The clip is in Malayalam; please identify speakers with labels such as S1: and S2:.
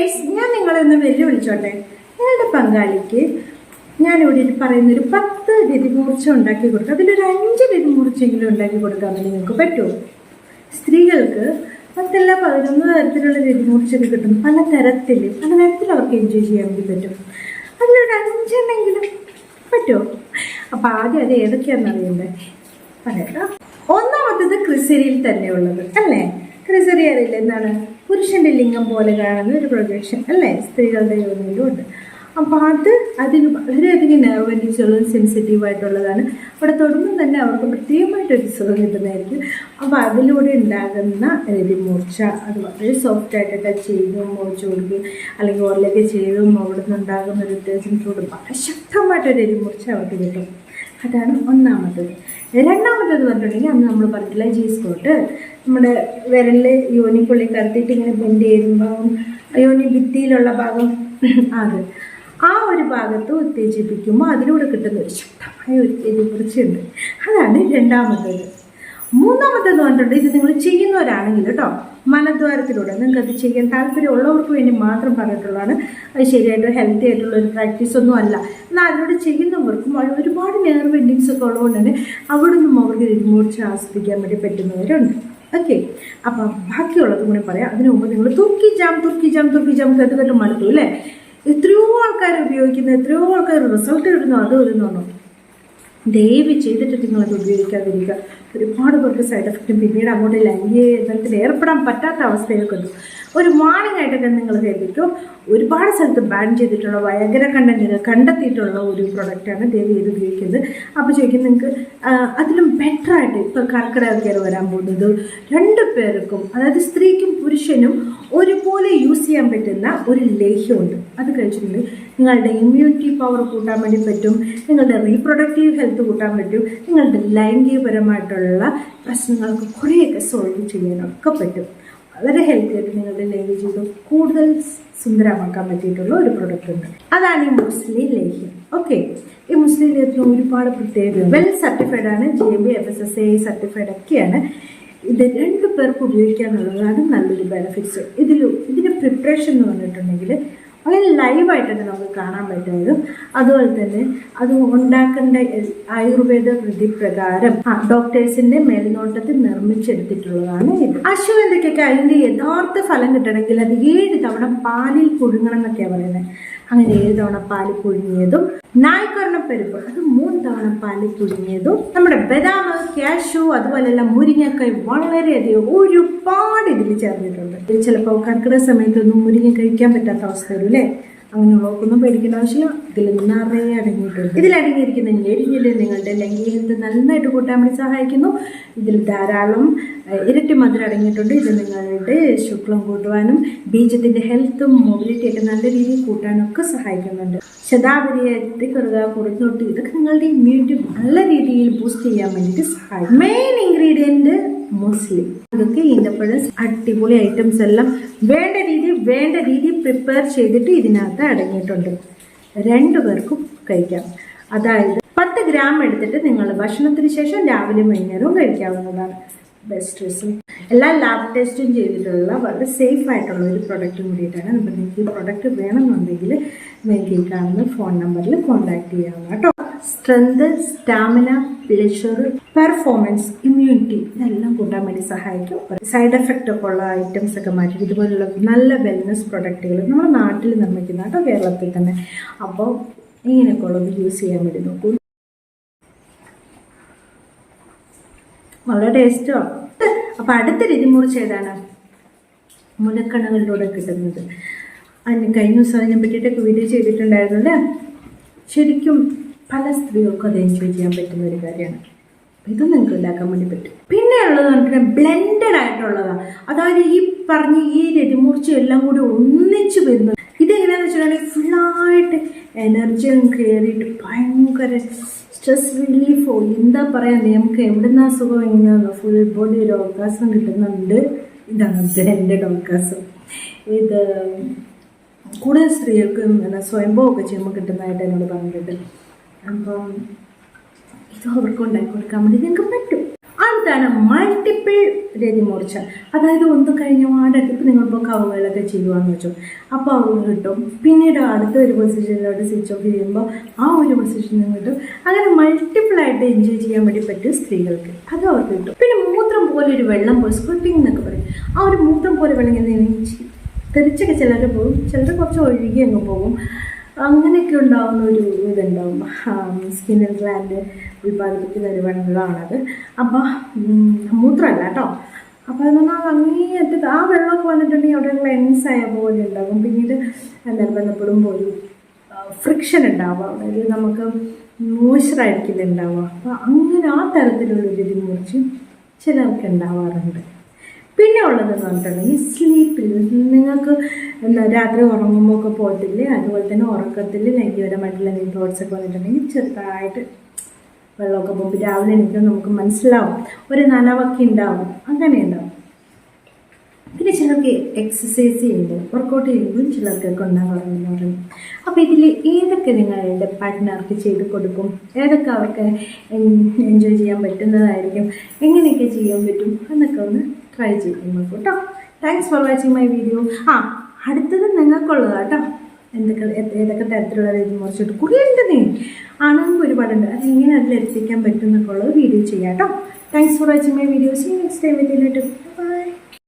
S1: ഗൈസ് ഞാൻ നിങ്ങളെ ഒന്ന് വെല്ലുവിളിച്ചോട്ടെ? നിങ്ങളുടെ പങ്കാളിക്ക് ഞാനിവിടെ പറയുന്ന ഒരു പത്ത് രതിമൂർച്ച ഉണ്ടാക്കി കൊടുക്കുക അതിലൊരു അഞ്ച് രതിമൂർച്ചയെങ്കിലും ഉണ്ടാക്കി കൊടുക്കാൻ വേണ്ടി നിങ്ങൾക്ക് പറ്റുമോ? സ്ത്രീകൾക്ക് പത്തല്ല പതിനൊന്ന് തരത്തിലുള്ള രതിമൂർച്ചകൾ കിട്ടും പല തരത്തിൽ പല തരത്തിൽ അവർക്ക് എൻജോയ് ചെയ്യാൻ വേണ്ടി പറ്റും. അതിലൊരു അഞ്ചെണ്ണെങ്കിലും പറ്റുമോ? അപ്പം ആദ്യം അത് ഏതൊക്കെയാണെന്ന് അറിയണ്ടേ? പറയാം ഒന്നാമത്തത് ക്രിസരിയിൽ തന്നെയുള്ളത് അല്ലേ? ക്രിസരി അറിയില്ല എന്താണ്? പുരുഷന്റെ ലിംഗം പോലെ കാണുന്ന ഒരു പ്രൊജക്ഷൻ അല്ലേ? സ്ത്രീകളുടെ യോനിയിലും ഉണ്ട്. അപ്പോൾ അത് അതിന് വളരെയധികം നെർവ് സെൻസിറ്റീവ് ആയിട്ടുള്ളതാണ്. അവിടെ തൊടുമ്പോൾ തന്നെ അവർക്ക് പ്രത്യേകമായിട്ടൊരു സുഖം കിട്ടുന്നതായിരിക്കും. അപ്പോൾ അതിലൂടെ ഉണ്ടാകുന്ന രതിമൂർച്ച അത് വളരെ സോഫ്റ്റ് ആയിട്ട് ടച്ച് ചെയ്തും മൂർച്ച കൊടുക്കുകയും അല്ലെങ്കിൽ ഓറിലൊക്കെ ചെയ്തും അവിടെ നിന്നുണ്ടാകുന്ന ഒരു ഉത്തേജനത്തോട് വളരെ ശക്തമായിട്ടൊരു മൂർച്ച അവർക്ക് കിട്ടും. അതാണ് ഒന്നാമത്തത് രണ്ടാമത്തത് പറഞ്ഞിട്ടുണ്ടെങ്കിൽ അന്ന് നമ്മൾ പറഞ്ഞില്ല ജി സ്കോട്ട് നമ്മുടെ വിരലിൽ യോനിക്കുള്ളി കറുത്തിട്ട് ഇങ്ങനെ ബെൻഡ് ചെയ്യുമ്പോൾ യോനി ഭിത്തിയിലുള്ള ഭാഗം അത്. ആ ഒരു ഭാഗത്ത് ഉത്തേജിപ്പിക്കുമ്പോൾ അതിലൂടെ കിട്ടുന്ന ഒരു ശക്തമായ ഒരു എരികുറിച്ചുണ്ട് അതാണ് രണ്ടാമത്തത്. മൂന്നാമത്തെന്ന് പറഞ്ഞിട്ടുണ്ട് ഇത് നിങ്ങൾ ചെയ്യുന്നവരാണെങ്കിൽ കേട്ടോ മലദ്വാരത്തിലൂടെ നിങ്ങൾക്ക് അത് ചെയ്യാൻ താല്പര്യമുള്ളവർക്ക് വേണ്ടി മാത്രം പറഞ്ഞിട്ടുള്ളതാണ്. അത് ശരിയായിട്ട് ഹെൽത്തി ആയിട്ടുള്ള ഒരു പ്രാക്ടീസ് ഒന്നും അല്ല. എന്നാൽ അതിലൂടെ ചെയ്യുന്നവർക്കും അവിടെ ഒരുപാട് നേർവ് എൻഡിങ്സ് ഒക്കെ ഉള്ളതുകൊണ്ട് തന്നെ അവിടെ നിന്നും അവർക്ക് ഇരുമൂർച്ച ആസ്വദിക്കാൻ വേണ്ടി പറ്റുന്നവരുണ്ട്. ഓക്കെ അപ്പം ബാക്കിയുള്ളത് കൂടി പറയാം. അതിനു മുമ്പ് നിങ്ങൾ Turkey jam Turkey jam Turkey jam കേട്ട് കേട്ട് മടുത്തു അല്ലേ? എത്രയോ ആൾക്കാർ ഉപയോഗിക്കുന്ന എത്രയോ ആൾക്കാർ റിസൾട്ട് കിട്ടുന്നു അത് വരുന്നുണ്ടോ ദയവ് ചെയ്തിട്ട് നിങ്ങളത് ഉപയോഗിക്കാതിരിക്കുക. ഒരുപാട് പേർക്ക് സൈഡ് എഫക്റ്റും പിന്നീട് അങ്ങോട്ട് ലൈംഗിക ബന്ധത്തിൽ ഏർപ്പെടാൻ പറ്റാത്ത അവസ്ഥയൊക്കെ ഉണ്ട്. ഒരു വാണിംഗ് ആയിട്ടൊക്കെ നിങ്ങൾ കേൾപ്പിക്കും ഒരുപാട് സ്ഥലത്ത് ബാൻ ചെയ്തിട്ടുള്ള ഭയങ്കര കണ്ടന്റുകൾ കണ്ടെത്തിയിട്ടുള്ള ഒരു പ്രൊഡക്റ്റാണ് ദേവി ഇത് ഉപയോഗിക്കുന്നത്. അപ്പോൾ ചോദിക്കും നിങ്ങൾക്ക് അതിലും ബെറ്റർ ആയിട്ട് ഇപ്പോൾ കർക്കിടക കയറി വരാൻ പോകുന്നത് രണ്ട് പേർക്കും അതായത് സ്ത്രീക്കും പുരുഷനും ഒരുപോലെ യൂസ് ചെയ്യാൻ പറ്റുന്ന ഒരു ലേഹ്യമുണ്ട്. അത് കഴിച്ചിട്ടുണ്ടെങ്കിൽ നിങ്ങളുടെ ഇമ്മ്യൂണിറ്റി പവർ കൂട്ടാൻ വേണ്ടി പറ്റും നിങ്ങളുടെ റീപ്രൊഡക്റ്റീവ് ഹെൽത്ത് കൂട്ടാൻ പറ്റും നിങ്ങളുടെ ലൈംഗികപരമായിട്ടുള്ള പ്രശ്നങ്ങൾക്ക് കുറേയൊക്കെ സോൾവ് ചെയ്യാനൊക്കെ പറ്റും. വളരെ ഹെൽത്തി ആയിട്ട് നിങ്ങളുടെ ലൈംഗിക ജീവിതം കൂടുതൽ സുന്ദരമാക്കാൻ പറ്റിയിട്ടുള്ള ഒരു പ്രൊഡക്റ്റ് ഉണ്ട്. അതാണ് ഈ മുസ്ലിം ലേഹ്യം ഓക്കെ ഈ മുസ്ലിം ലേഹ്യത്തിന് ഒരുപാട് പ്രത്യേകത വെൽ സർട്ടിഫൈഡ് ആണ് G M B F S S A certified ഒക്കെയാണ്. ഇത് രണ്ട് പേർക്ക് ഉപയോഗിക്കാൻ എന്നുള്ളതാണ് നല്ലൊരു ബെനഫിറ്റ്സ് ഇതിൽ ഇതിന്റെ പ്രിപ്പറേഷൻ എന്ന് പറഞ്ഞിട്ടുണ്ടെങ്കിൽ വളരെ തന്നെ നമുക്ക് കാണാൻ പറ്റുന്നതും അതുപോലെ തന്നെ അത് ഉണ്ടാക്കേണ്ട ആയുർവേദ വിധി പ്രകാരം ഡോക്ടേഴ്സിന്റെ മേൽനോട്ടത്തിൽ നിർമ്മിച്ചെടുത്തിട്ടുള്ളതാണ് ഇത്. അശ്വഗന്ധയ്ക്കൊക്കെ അതിന്റെ യഥാർത്ഥ ഫലം കിട്ടണമെങ്കിൽ അത് ഏഴ് തവണ പാലിൽ പുഴുങ്ങണം എന്നൊക്കെയാണ് പറയുന്നത്. അങ്ങനെ ഏഴ് തവണ പാൽ പുഴുങ്ങിയതും നായ്ക്കർണപ്പരിപ്പ് അത് മൂന്ന് തവണ പാൽ പുഴുങ്ങിയതും നമ്മുടെ ബദാം കാഷ്യൂ അതുപോലെയുള്ള മുരിങ്ങക്കായ് വളരെയധികം ഒരുപാട് ഇതിൽ ചേർന്നിട്ടുണ്ട്. ചിലപ്പോൾ കർക്കിടക സമയത്തൊന്നും മുരിങ്ങ കഴിക്കാൻ പറ്റാത്ത അവസ്ഥ വരും അല്ലേ അങ്ങനെയുള്ളവർക്കൊന്നും പേടിക്കേണ്ട ആവശ്യമില്ല. ഇതിൽ നിറയെ അടങ്ങിയിട്ടുണ്ട്. ഇതിൽ അടങ്ങിയിരിക്കുന്ന ഞെരിഞ്ഞിൽ നിങ്ങളുടെ ലൈംഗികത്തെ നന്നായിട്ട് കൂട്ടാൻ വേണ്ടി സഹായിക്കുന്നു. ഇതിൽ ധാരാളം ഇരട്ടി മധുരം അടങ്ങിയിട്ടുണ്ട്. ഇത് നിങ്ങളുടെ ശുക്ലം കൂട്ടുവാനും ബീജത്തിന്റെ ഹെൽത്തും മൊബിലിറ്റി ഒക്കെ നല്ല രീതിയിൽ കൂട്ടാനും ഒക്കെ സഹായിക്കുന്നുണ്ട് ശതാവരിയെ എത്തിക്കുറുക കുറഞ്ഞോട്ട് ഇതൊക്കെ നിങ്ങളുടെ ഇമ്മ്യൂണിറ്റി നല്ല രീതിയിൽ ബൂസ്റ്റ് ചെയ്യാൻ വേണ്ടിയിട്ട് സഹായിക്കും. മെയിൻ ഇൻഗ്രീഡിയന്റ് മുസ്ലിം. ഇതൊക്കെ ഈന്തപ്പഴം അടിപൊളി ഐറ്റംസ് എല്ലാം വേണ്ട വേണ്ട രീതിയിൽ പ്രിപ്പയർ ചെയ്തിട്ട് ഇതിനകത്ത് അടങ്ങിയിട്ടുണ്ട്. രണ്ടു പേർക്കും കഴിക്കാം. അതായത് പത്ത് ഗ്രാം എടുത്തിട്ട് നിങ്ങൾ ഭക്ഷണത്തിന് ശേഷം രാവിലെ വൈകുന്നേരവും കഴിക്കാവുന്നതാണ്. ബെസ്റ്റ് റിസൾട്ട് എല്ലാ ലാബ് ടെസ്റ്റും ചെയ്തിട്ടുള്ള വളരെ സേഫ് ആയിട്ടുള്ള ഒരു പ്രൊഡക്റ്റും കൂടിയിട്ടാണ്. നമുക്ക് നിങ്ങൾക്ക് ഈ പ്രൊഡക്റ്റ് വേണമെന്നുണ്ടെങ്കിൽ കാണുന്ന ഫോൺ നമ്പറിൽ കോൺടാക്ട് ചെയ്യാവുന്ന കേട്ടോ. Strength stamina pleasure performance immunity ഇതെല്ലാം കൂട്ടാൻ വേണ്ടി സഹായിക്കും. സൈഡ് എഫക്റ്റ് ഒക്കെ ഉള്ള ഐറ്റംസ് ഒക്കെ മാറ്റി ഇതുപോലുള്ള നല്ല വെൽനസ് പ്രൊഡക്റ്റുകൾ നമ്മുടെ നാട്ടിൽ നിർമ്മിക്കുന്ന കേട്ടോ കേരളത്തിൽ തന്നെ. അപ്പോൾ ഇങ്ങനെയൊക്കെ ഉള്ളത് യൂസ് ചെയ്യാൻ വേണ്ടി നോക്കൂ. വളരെ ടേസ്റ്റോ അപ്പോൾ അടുത്ത രുചിമുറിച്ച് ഏതാണ്? മുലക്കണകളിലൂടെ കിട്ടുന്നത്. അതിന് കഴിഞ്ഞ ദിവസം അതിനെ പറ്റിയിട്ടൊക്കെ വീഡിയോ ചെയ്തിട്ടുണ്ടായിരുന്നു അല്ലേ ശരിക്കും പല സ്ത്രീകൾക്കും അത് എൻജോയ് ചെയ്യാൻ പറ്റുന്ന ഒരു കാര്യമാണ്. ഇത് നിങ്ങൾക്ക് ഉണ്ടാക്കാൻ വേണ്ടി പറ്റും. പിന്നെ ഉള്ളത് പറഞ്ഞിട്ട് ബ്ലെൻഡഡ് ആയിട്ടുള്ളതാണ് അതായത് ഈ പറഞ്ഞ ഈ രതിമൂർച്ച എല്ലാം കൂടി ഒന്നിച്ച് വരുന്നത് ഇതെങ്ങനെയാണെന്ന് വെച്ചിട്ടുണ്ടെങ്കിൽ ഫുള്ളായിട്ട് എനർജിയും കയറിയിട്ട് ഭയങ്കര സ്ട്രെസ് റിലീഫോ എന്താ പറയാ നമുക്ക് എവിടുന്ന സുഖം എങ്ങനെയാണോ ഫുൾ ബോഡി ഒരു അവകാശം കിട്ടുന്നുണ്ട്. ഇതാണ് ബ്ലെൻഡഡ് അവകാശം ഇത് കൂടുതൽ സ്ത്രീകൾക്ക് ഇങ്ങനെ സ്വയംഭവമൊക്കെ ചെയ്യുമ്പോൾ കിട്ടുന്നതായിട്ട് എന്നോട് പറഞ്ഞിട്ടുണ്ട്. അപ്പം ഇത് അവർക്ക് ഉണ്ടാക്കി കൊടുക്കാൻ വേണ്ടി നിങ്ങൾക്ക് പറ്റും. അടുത്താണ് മൾട്ടിപ്പിൾ രതിമൂർച്ച അതായത് ഒന്ന് കഴിഞ്ഞ പാടൊക്കെ ഇപ്പം നിങ്ങളിപ്പോൾ കവുകളൊക്കെ ചെയ്യുവാന്ന് വെച്ചു. അപ്പോൾ അവർക്ക് കിട്ടും. പിന്നീട് അടുത്ത ഒരു പൊസിഷനിലോട്ട് സ്വിച്ച് ഓഫ് ചെയ്യുമ്പോൾ ആ ഒരു പൊസിഷനിൽ കിട്ടും അങ്ങനെ മൾട്ടിപ്പിൾ ആയിട്ട് എൻജോയ് ചെയ്യാൻ വേണ്ടി പറ്റും സ്ത്രീകൾക്ക് അത് അവർക്ക് കിട്ടും. പിന്നെ മൂത്രം പോലെ ഒരു വെള്ളം പോലെ സ്ക്വട്ടിങ് എന്നൊക്കെ പറയും. ആ ഒരു മൂത്രം പോലെ വെള്ളം ഇങ്ങനെ നീച്ചി തെറിച്ചൊക്കെ ചിലർ പോകും. ചിലർ കുറച്ച് ഒഴുകി അങ്ങ് പോകും. അങ്ങനെയൊക്കെ ഉണ്ടാകുന്ന ഒരു ഇതുണ്ടാവും. സ്കിന്നിൽ ഗ്ലാൻഡ് ഉൽപ്പാദിപ്പിക്കുന്ന ഒരു വെള്ളമാണത് അപ്പോൾ മൂത്രമല്ല കേട്ടോ. അപ്പോൾ അത് പറഞ്ഞാൽ അങ്ങേയറ്റത്ത് ആ വെള്ളമൊക്കെ വന്നിട്ടുണ്ടെങ്കിൽ അവിടെ ക്ലെൻസ് ആയ പോലെ ഉണ്ടാകും. പിന്നീട് എന്താണ് ബന്ധപ്പെടുമ്പോൾ ഒരു ഫ്രിക്ഷൻ ഉണ്ടാവുക. അതായത് നമുക്ക് മോയ്സ്ചറായിരിക്കില്ല ഉണ്ടാവുക. അപ്പോൾ അങ്ങനെ ആ തരത്തിലുള്ളൊരു ഇതിനെ മുറിച്ച് ചിലർക്ക് ഉണ്ടാവാറുണ്ട്. പിന്നെ ഉള്ളതെന്ന് പറഞ്ഞിട്ടുണ്ടെങ്കിൽ സ്ലീപ്പിൽ നിങ്ങൾക്ക് എന്താ രാത്രി ഉറങ്ങുമ്പോൾ ഒക്കെ പോയിട്ടില്ലേ? അതുപോലെ തന്നെ ഉറക്കത്തിൽ ലൈംഗികപരമായിട്ടുള്ള എന്തെങ്കിലും തോട്ട്സ് ഒക്കെ വന്നിട്ടുണ്ടെങ്കിൽ ചെറുതായിട്ട് വെള്ളമൊക്കെ പോകുമ്പോൾ രാവിലെ എനിക്ക് നമുക്ക് മനസ്സിലാവും. ഒരു നനവൊക്കെ ഉണ്ടാവും. അങ്ങനെ ഉണ്ടാവും. പിന്നെ ചിലർക്ക് എക്സസൈസ് ചെയ്യുമ്പോൾ വർക്കൗട്ട് ചെയ്യുമ്പോൾ ചിലർക്കൊക്കെ ഉണ്ടാകാറുണ്ടെന്ന് പറയും. അപ്പോൾ ഇതിൽ ഏതൊക്കെ നിങ്ങളുടെ പാർട്ട്ണർക്ക് ചെയ്ത് കൊടുക്കും? ഏതൊക്കെ അവർക്ക് എൻജോയ് ചെയ്യാൻ പറ്റുന്നതായിരിക്കും? എങ്ങനെയൊക്കെ ചെയ്യാൻ പറ്റും? എന്നൊക്കെ ഒന്ന് ട്രൈ ചെയ്ത് നോക്കൂ കേട്ടോ. Thanks for watching my video ആ അടുത്തത് നിങ്ങൾക്കുള്ളത് കേട്ടോ. എന്തൊക്കെ ഏതൊക്കെ തരത്തിലുള്ള രീതി മുറിച്ചിട്ട് കുറേ നീ? ആണെങ്കിൽ ഒരുപാടുണ്ട്. അത് എങ്ങനെ അതിൽ എത്തിക്കാൻ പറ്റും എന്നൊക്കെ ഉള്ളത് വീഡിയോ ചെയ്യാം കേട്ടോ. Thanks for watching my video see next time with